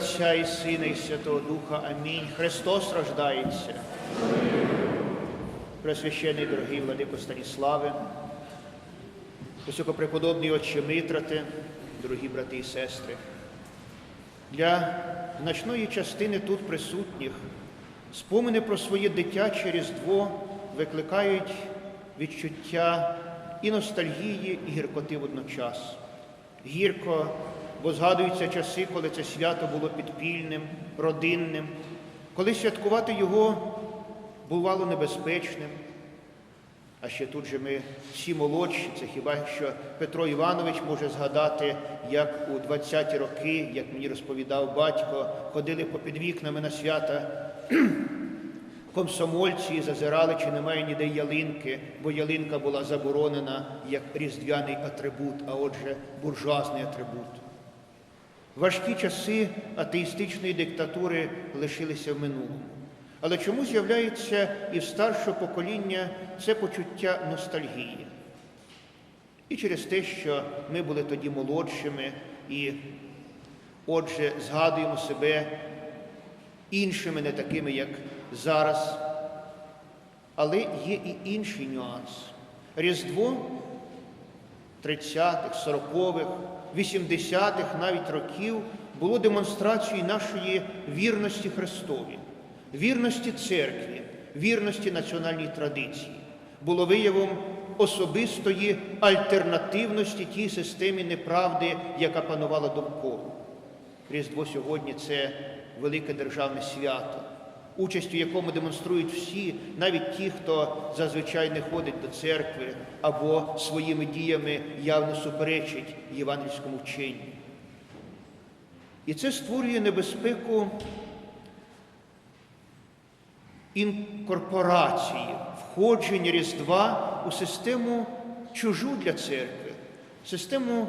Отця і Сина, і Святого Духа. Амінь. Христос рождається. Пресвящений дорогий владико Станіславе, високопреподобний отче Митрате, дорогі брати і сестри. Для значної частини тут присутніх спомини про своє дитяче Різдво викликають відчуття і ностальгії, і гіркоти водночас. Гірко, бо згадуються часи, коли це свято було підпільним, родинним, коли святкувати його бувало небезпечним. А ще тут же ми всі молодші, це хіба що Петро Іванович може згадати, як у 20-ті роки, як мені розповідав батько, ходили попід вікнами на свята комсомольці і зазирали, чи немає ніде ялинки, бо ялинка була заборонена як різдвяний атрибут, а отже, буржуазний атрибут. Важкі часи атеїстичної диктатури лишилися в минулому. Але чому з'являється і в старшого покоління це почуття ностальгії? І через те, що ми були тоді молодшими і, отже, згадуємо себе іншими, не такими, як зараз. Але є і інший нюанс. Різдво 30-х, 40-х, 80-х навіть років було демонстрацією нашої вірності Христові, вірності церкві, вірності національній традиції. Було виявом особистої альтернативності тій системі неправди, яка панувала довкола. Різдво сьогодні це велике державне свято, участь у якому демонструють всі, навіть ті, хто зазвичай не ходить до церкви або своїми діями явно суперечить євангельському вченню. І це створює небезпеку інкорпорації, входження Різдва у систему чужу для церкви, систему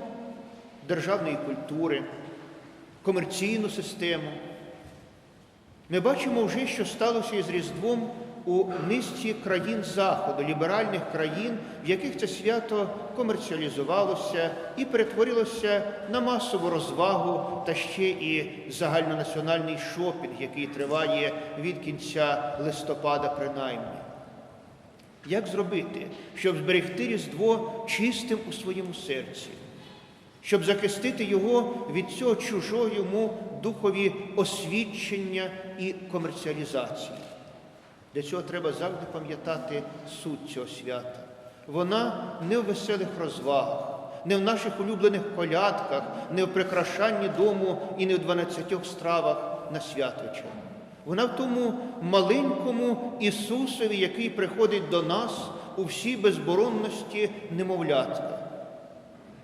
державної культури, комерційну систему. Ми бачимо вже, що сталося із Різдвом у низці країн Заходу, ліберальних країн, в яких це свято комерціалізувалося і перетворилося на масову розвагу та ще і загальнонаціональний шопінг, який триває від кінця листопада принаймні. Як зробити, щоб зберегти Різдво чистим у своєму серці? Щоб захистити його від цього чужого йому духові освідчення і комерціалізації. Для цього треба завжди пам'ятати суть цього свята. Вона не в веселих розвагах, не в наших улюблених колядках, не в прикрашанні дому і не в дванадцятьох стравах на святвечір. Вона в тому маленькому Ісусові, який приходить до нас у всій безборонності немовлятка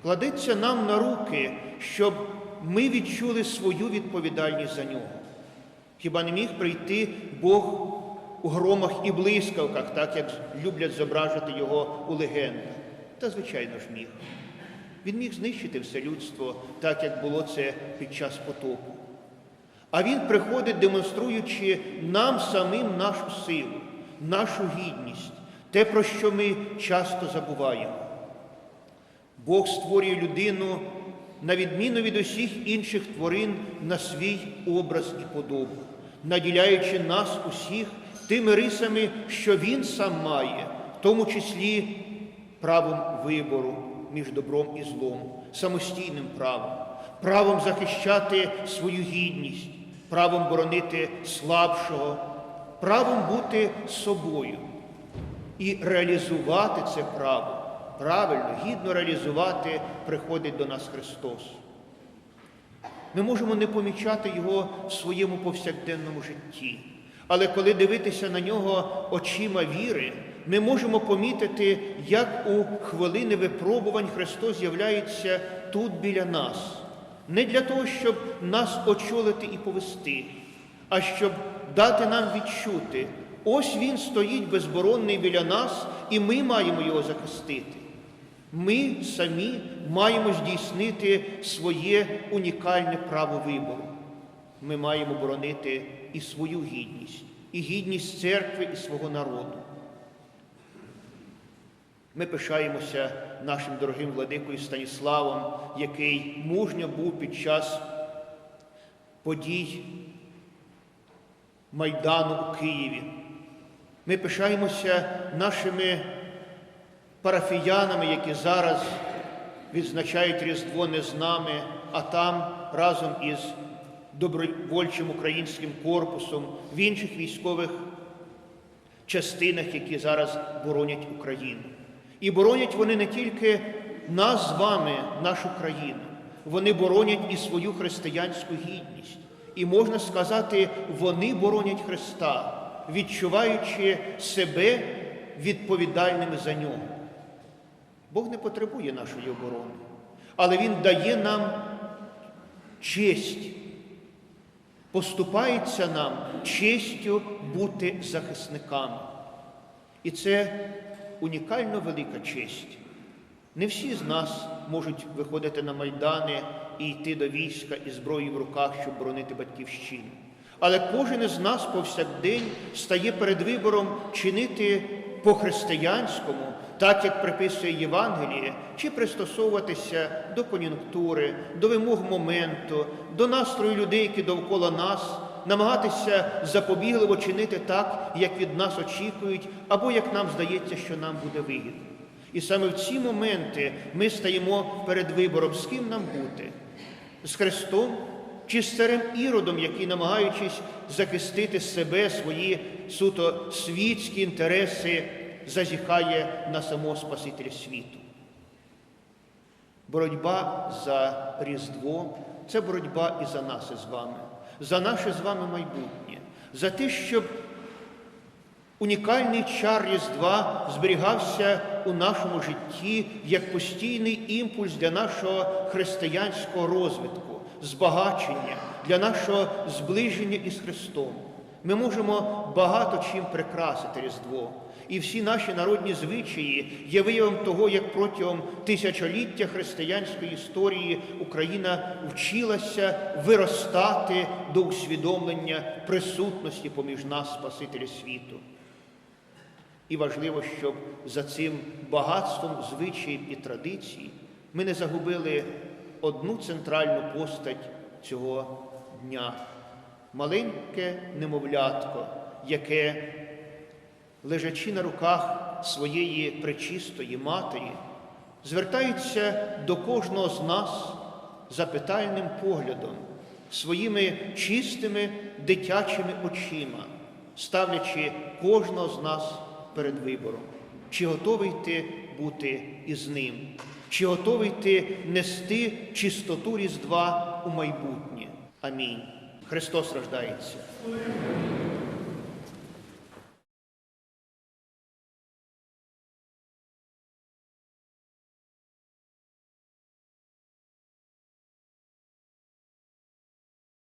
кладеться нам на руки, щоб ми відчули свою відповідальність за нього. Хіба не міг прийти Бог у громах і блискавках, так як люблять зображити його у легендах? Та, звичайно ж, міг. Він міг знищити все людство, так як було це під час потопу. А він приходить, демонструючи нам самим нашу силу, нашу гідність, те, про що ми часто забуваємо. Бог створює людину на відміну від усіх інших тварин на свій образ і подобу, наділяючи нас усіх тими рисами, що Він сам має, в тому числі правом вибору між добром і злом, самостійним правом, правом захищати свою гідність, правом боронити слабшого, правом бути собою і реалізувати це право правильно, гідно реалізувати, приходить до нас Христос. Ми можемо не помічати Його в своєму повсякденному житті. Але коли дивитися на нього очима віри, ми можемо помітити, як у хвилини випробувань Христос з'являється тут біля нас. Не для того, щоб нас очолити і повести, а щоб дати нам відчути, ось Він стоїть безборонний біля нас, і ми маємо його захистити. Ми самі маємо здійснити своє унікальне право вибору. Ми маємо боронити і свою гідність, і гідність церкви і свого народу. Ми пишаємося нашим дорогим владикою Станіславом, який мужньо був під час подій Майдану у Києві. Ми пишаємося нашими парафіянами, які зараз відзначають Різдво не з нами, а там разом із добровольчим українським корпусом в інших військових частинах, які зараз боронять Україну. І боронять вони не тільки нас з вами, нашу країну, вони боронять і свою християнську гідність. І можна сказати, вони боронять Христа, відчуваючи себе відповідальними за нього. Бог не потребує нашої оборони, але Він дає нам честь, поступається нам честю бути захисниками. І це унікально велика честь. Не всі з нас можуть виходити на майдани і йти до війська із зброєю в руках, щоб боронити батьківщину. Але кожен із нас повсякдень стає перед вибором чинити по-християнському, так як приписує Євангеліє, чи пристосовуватися до кон'юнктури, до вимог моменту, до настрою людей, які довкола нас, намагатися запобігливо чинити так, як від нас очікують, або як нам здається, що нам буде вигідно. І саме в ці моменти ми стаємо перед вибором, з ким нам бути з Христом чи з царем Іродом, який, намагаючись захистити себе, свої суто світські інтереси, зазіхає на самого Спасителя світу. Боротьба за Різдво це боротьба і за нас із вами, за наше з вами майбутнє, за те, щоб унікальний чар Різдва зберігався у нашому житті як постійний імпульс для нашого християнського розвитку, збагачення, для нашого зближення із Христом. Ми можемо багато чим прикрасити Різдво. І всі наші народні звичаї є виявом того, як протягом тисячоліття християнської історії Україна вчилася виростати до усвідомлення присутності поміж нас Спасителя світу. І важливо, щоб за цим багатством звичаїв і традицій ми не загубили одну центральну постать цього дня. Маленьке немовлятко, яке, лежачи на руках своєї пречистої матері, звертається до кожного з нас запитальним поглядом, своїми чистими дитячими очима, ставлячи кожного з нас перед вибором, чи готовий ти бути із ним, чи готовий ти нести чистоту Різдва у майбутнє. Амінь. Христос рождається.